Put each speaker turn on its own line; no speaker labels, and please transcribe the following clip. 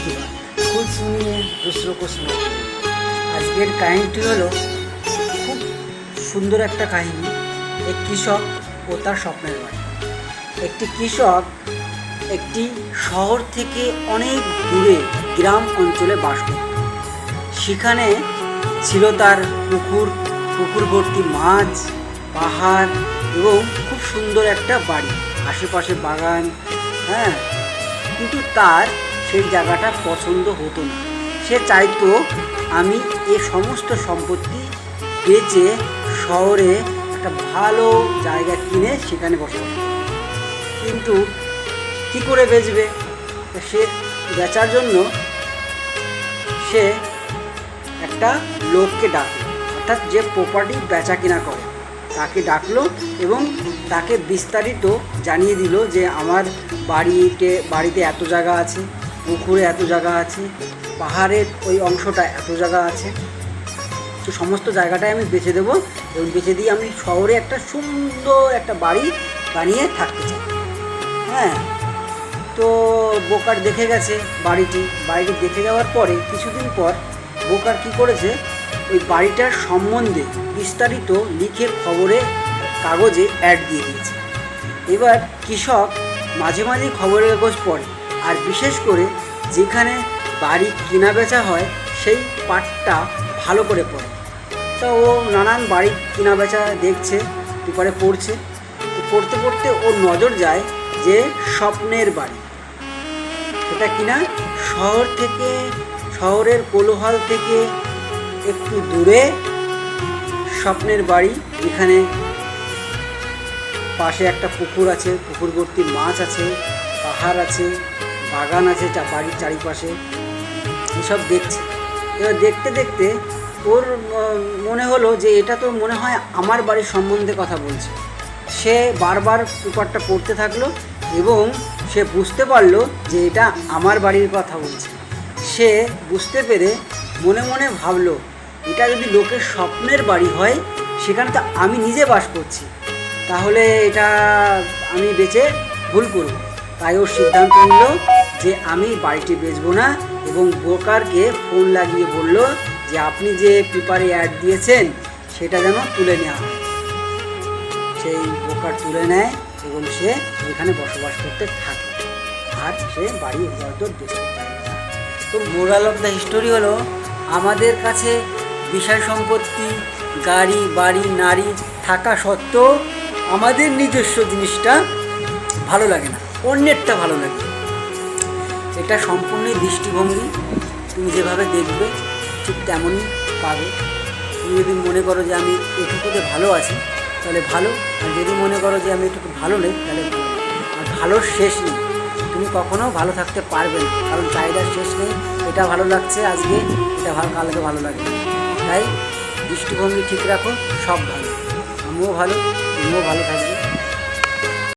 প্রতিভা খুব শুনিয়ে দুসরো কো আজকের কাহিনীটি হলো, খুব সুন্দর একটা কাহিনী। এক কৃষক ও তার স্বপ্নের বাড়ি। একটি কৃষক একটি শহর থেকে অনেক দূরে গ্রাম অঞ্চলে বাস করত। সেখানে ছিল তার পুকুর পুকুরবর্তী মাছ, পাহাড় এবং খুব সুন্দর একটা বাড়ি। আশেপাশে বাগান হ্যাঁ কিন্তু তার সেই জায়গাটা পছন্দ হতো না। সে চাইতো আমি এ সমস্ত সম্পত্তি বেচে শহরে একটা ভালো জায়গা কিনে সেখানে বসবাস। কিন্তু কি করে বেচবে? সে বেচার জন্য সে একটা লোককে ডাকলো। অর্থাৎ যে প্রপার্টি বেচা কিনা করে, তাকে ডাকলো এবং তাকে বিস্তারিত জানিয়ে দিল যে আমার বাড়িতে বাড়িতে এত জায়গা আছে। পুকুরে এত জায়গা আছে, পাহাড়ের ওই অংশটা এত জায়গা আছে। তো সমস্ত জায়গাটাই আমি বেছে দেবো এবং বেছে দিয়ে আমি শহরে একটা সুন্দর একটা বাড়ি বানিয়ে থাকতে চাই। হ্যাঁ তো বোকার দেখে গেছে বাড়িটি। বাড়িটি দেখে যাওয়ার পরে কিছুদিন পর বোকার কি করেছে, ওই বাড়িটার সম্বন্ধে বিস্তারিত লিখে খবরে কাগজে অ্যাড দিয়ে দিয়েছে। এবার কৃষক মাঝে মাঝে খবরের কাগজ পড়ে। আর বিশেষ করে যেখানে বাড়ি কেনা বেচা হয়, সেই পাটটা ভালো করে পড়ে। তো ও নানান বাড়ি কেনা বেচা দেখছে, পেপারে পড়ছে। তো পড়তে পড়তে ও নজর যায় যে স্বপ্নের বাড়ি। এটা কিনা শহর থেকে, শহরের কোলোহাল থেকে একটু দূরে স্বপ্নের বাড়ি। যেখানে পাশে একটা পুকুর আছে, পুকুরবর্তী মাছ আছে, পাহাড় আছে বাগান আছে, চা, বাড়ির চারিপাশে। এসব দেখছে। এবার দেখতে দেখতে ওর মনে হলো যে এটা তো মনে হয় আমার বাড়ির সম্বন্ধে কথা বলছে। সে বারবার পেপারটা পড়তে থাকল এবং সে বুঝতে পারল যে এটা আমার বাড়ির কথা বলছে। সে বুঝতে পেরে মনে মনে ভাবলো, এটা যদি লোকের স্বপ্নের বাড়ি হয়, সেখানে তো আমি নিজে বাস করছি। তাহলে এটা আমি বেঁচে ভুল করব। তাই ওর সিদ্ধান্ত নিল যে আমি বাড়িটি বেচবো না এবং ব্রোকারকে ফোন লাগিয়ে বলল যে আপনি যে পেপারে অ্যাড দিয়েছেন, সেটা যেন তুলে নেওয়া হয়। সেই ব্রোকার তুলে নেয় এবং সে এখানে বসবাস করতে থাকে। আর সে বাড়ি হয়তো বেচতে না। তো মোরাল অফ দ্য হিস্টোরি হলো, আমাদের কাছে বিষয় সম্পত্তি, গাড়ি, বাড়ি, নারী থাকা সত্ত্বেও আমাদের নিজস্ব জিনিসটা ভালো লাগে না। অন্যেরটা ভালো লাগবে এটা সম্পূর্ণই দৃষ্টিভঙ্গি। তুমি যেভাবে দেখবে, ঠিক তেমনই পাবে। তুমি যদি মনে করো যে আমি এটুকুতে ভালো আছি, তাহলে ভালো। আর যদি মনে করো যে আমি এটুকু ভালো নেই, তাহলে আর ভালোর শেষ নেই। তুমি কখনো ভালো থাকতে পারবে না, কারণ চাহিদার শেষ নেই। এটা ভালো লাগছে আজকে, এটা ভালো কালকে ভালো লাগবে। তাই দৃষ্টিভঙ্গি ঠিক রাখো, সব ভালো। আমিও ভালো, তুমিও ভালো থাকবে।